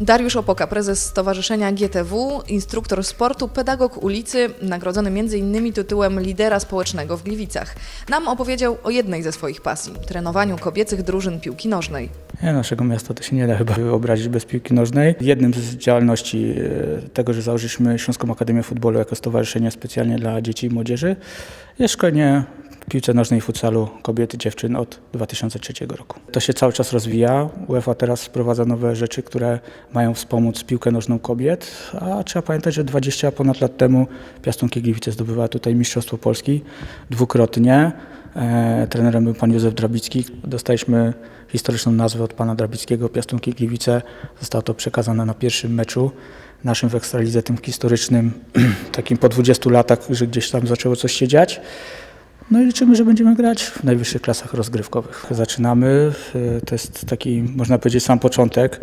Dariusz Opoka, prezes Stowarzyszenia GTW, instruktor sportu, pedagog ulicy, nagrodzony m.in. tytułem lidera społecznego w Gliwicach. Nam opowiedział o jednej ze swoich pasji trenowaniu kobiecych drużyn piłki nożnej. Naszego miasta to się nie da chyba wyobrazić bez piłki nożnej. Jednym z działalności e, tego, że założyliśmy Śląską Akademię Futbolu jako stowarzyszenie specjalnie dla dzieci i młodzieży, jest szkolenie piłce nożnej i futsalu kobiet i dziewczyn od 2003 roku. To się cały czas rozwija. UEFA teraz wprowadza nowe rzeczy, które mają wspomóc piłkę nożną kobiet, a trzeba pamiętać, że 20 ponad lat temu Piastunki Gliwice zdobywa tutaj Mistrzostwo Polski dwukrotnie. E, trenerem był pan Józef Drabicki. Dostaliśmy historyczną nazwę od pana Drabickiego, Piastunki Gliwice. Zostało to przekazane na pierwszym meczu naszym w Ekstralidze, tym historycznym, takim po 20 latach, że gdzieś tam zaczęło coś się dziać. No i liczymy, że będziemy grać w najwyższych klasach rozgrywkowych. Zaczynamy, e, to jest taki, można powiedzieć, sam początek.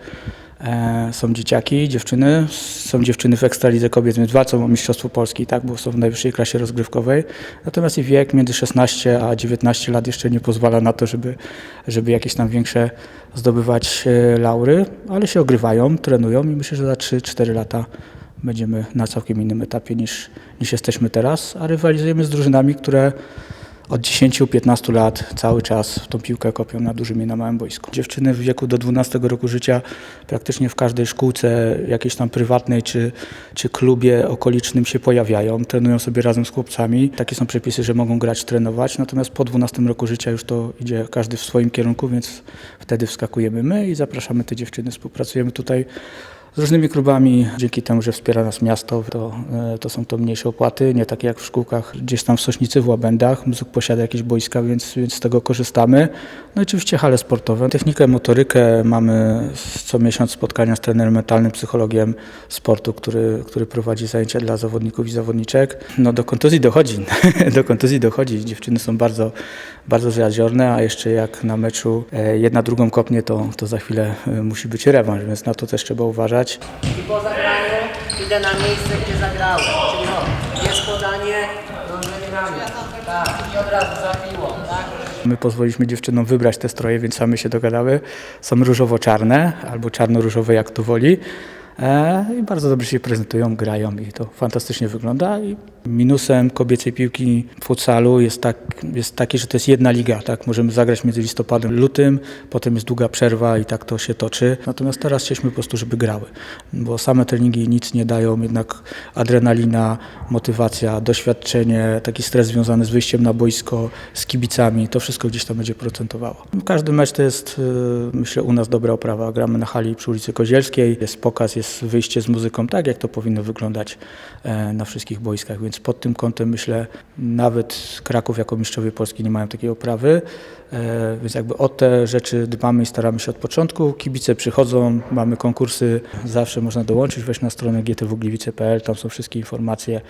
E, Są dzieciaki, dziewczyny, są dziewczyny w Ekstralidze kobiet, więc walczą o Mistrzostwo Polski, tak, bo są w najwyższej klasie rozgrywkowej. Natomiast i wiek między 16 a 19 lat jeszcze nie pozwala na to, żeby, żeby jakieś tam większe zdobywać e, laury, ale się ogrywają, trenują i myślę, że za 3-4 lata będziemy na całkiem innym etapie niż, niż jesteśmy teraz, a rywalizujemy z drużynami, które od 10-15 lat cały czas tą piłkę kopią na dużym i na małym boisku. Dziewczyny w wieku do 12 roku życia praktycznie w każdej szkółce jakiejś tam prywatnej czy, czy klubie okolicznym się pojawiają, trenują sobie razem z chłopcami. Takie są przepisy, że mogą grać, trenować, natomiast po 12 roku życia już to idzie każdy w swoim kierunku, więc wtedy wskakujemy my i zapraszamy te dziewczyny. Współpracujemy tutaj z różnymi klubami. Dzięki temu, że wspiera nas miasto, to, e, to są to mniejsze opłaty, nie takie jak w szkółkach gdzieś tam w Sośnicy, w Łabędach. Mzuk posiada jakieś boiska, więc, więc z tego korzystamy. No i oczywiście hale sportowe. Technikę, motorykę. Mamy co miesiąc spotkania z trenerem mentalnym, psychologiem sportu, który, który prowadzi zajęcia dla zawodników i zawodniczek. No do kontuzji dochodzi. do kontuzji dochodzi. Dziewczyny są bardzo, bardzo zaziorne, a jeszcze jak na meczu e, jedna drugą kopnie, to, to za chwilę e, musi być rewanż, więc na to też trzeba uważać. I po zagraniu idę na miejsce, gdzie zagrałem. Czyli o, jest podanie, krążenie ramię. Tak, i od razu za piłą, tak? My pozwoliliśmy dziewczynom wybrać te stroje, więc same się dogadały. Są różowo-czarne albo czarno-różowe, jak to woli. E, I bardzo dobrze się prezentują, grają i to fantastycznie wygląda. I minusem kobiecej piłki w futsalu jest, tak, jest taki, że to jest jedna liga. Tak? Możemy zagrać między listopadem lutym, potem jest długa przerwa i tak to się toczy. Natomiast teraz chcieliśmy po prostu, żeby grały, bo same treningi nic nie dają, jednak adrenalina, motywacja, doświadczenie, taki stres związany z wyjściem na boisko, z kibicami, to wszystko gdzieś tam będzie procentowało. Każdy mecz to jest, y, myślę, u nas dobra oprawa. Gramy na hali przy ulicy Kozielskiej, jest pokaz, jest wyjście z muzyką, tak jak to powinno wyglądać e, na wszystkich boiskach, więc pod tym kątem myślę, nawet Kraków jako mistrzowie Polski nie mają takiej oprawy, e, więc jakby o te rzeczy dbamy i staramy się od początku. Kibice przychodzą, mamy konkursy, zawsze można dołączyć, wejść na stronę gtwgliwice.pl, tam są wszystkie informacje.